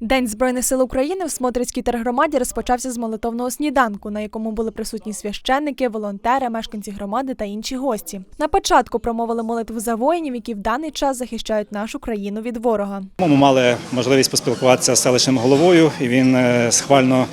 День Збройних сил України в Смотрицькій тергромаді розпочався з молитовного сніданку, на якому були присутні священники, волонтери, мешканці громади та інші гості. На початку промовили молитву за воїнів, які в даний час захищають нашу країну від ворога. Ми мали можливість поспілкуватися з селищним головою, і він е, схвально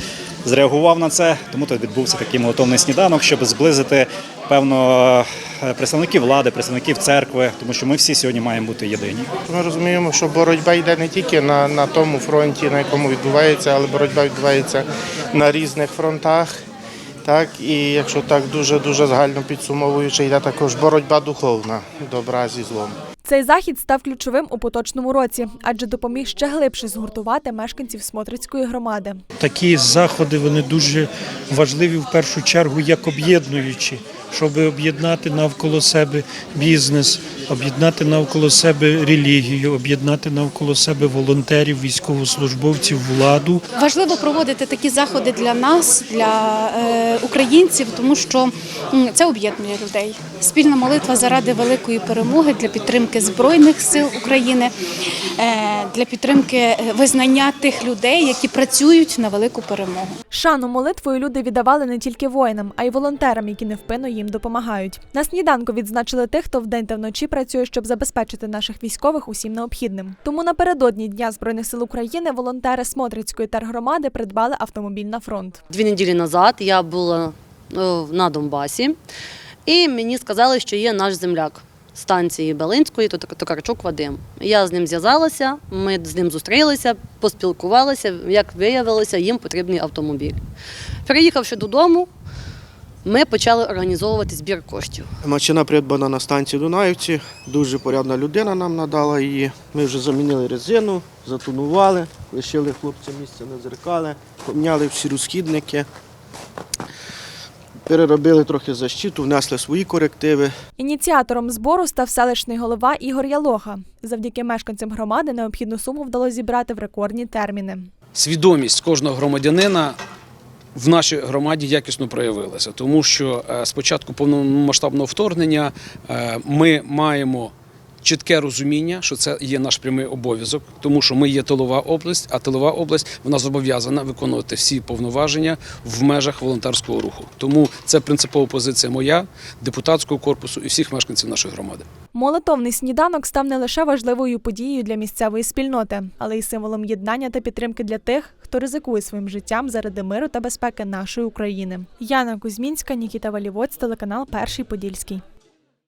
зреагував на це. Тому тут відбувся такий молотовний сніданок, щоб зблизити певно е, представників влади, представників церкви, тому що ми всі сьогодні маємо бути єдині. Ми розуміємо, що боротьба йде не тільки на, на тому фронті, на якому відбувається, але боротьба відбувається на різних фронтах. Так, і якщо так дуже дуже загально підсумовуючи, йде також боротьба духовна добра зі злом. Цей захід став ключовим у поточному році, адже допоміг ще глибше згуртувати мешканців Смотрицької громади. Такі заходи вони дуже важливі в першу чергу як об'єднуючі, щоб об'єднати навколо себе бізнес, об'єднати навколо себе релігію, об'єднати навколо себе волонтерів, військовослужбовців, владу. Важливо проводити такі заходи для нас, для е, українців, тому що це об'єднує людей. Спільна молитва заради великої перемоги для підтримки збройних сил України, е, для підтримки е, визнання тих людей, які працюють на велику перемогу. Шану молитвою люди віддавали не тільки воїнам, а й волонтерам, які невпинно їм допомагають. На сніданку відзначили тих, хто вдень та вночі працює, щоб забезпечити наших військових усім необхідним. Тому напередодні Дня збройних сил України волонтери Смотрицької тергромади придбали автомобіль на фронт. Дві неділі назад я була е, на Донбасі, і мені сказали, що є наш земляк станції Белинської, то Токарчук Вадим. Я з ним зв'язалася, ми з ним зустрілися, поспілкувалися. Як виявилося, їм потрібний автомобіль. Приїхавши додому, ми почали організовувати збір коштів. Машина придбана на станції Дунаївці. Дуже порядна людина нам надала її. Ми вже замінили резину, затонували, лишили хлопцям місце на зеркали, поміняли всі розхідники, переробили трохи защиту, внесли свої корективи. Ініціатором збору став селищний голова Ігор Ялоха. Завдяки мешканцям громади необхідну суму вдалося зібрати в рекордні терміни. свідомість кожного громадянина в нашій громаді якісно проявилася, тому що спочатку початку повномасштабного вторгнення е, ми маємо. Чітке розуміння, що це є наш прямий обов'язок, тому що ми є тилова область, а тилова область вона зобов'язана виконувати всі повноваження в межах волонтерського руху. Тому це принципова позиція моя, депутатського корпусу і всіх мешканців нашої громади. Молитовний сніданок став не лише важливою подією для місцевої спільноти, але й символом єднання та підтримки для тих, хто ризикує своїм життям заради миру та безпеки нашої України. Яна Кузьмінська, Нікіта Валівоць, телеканал Перший Подільський.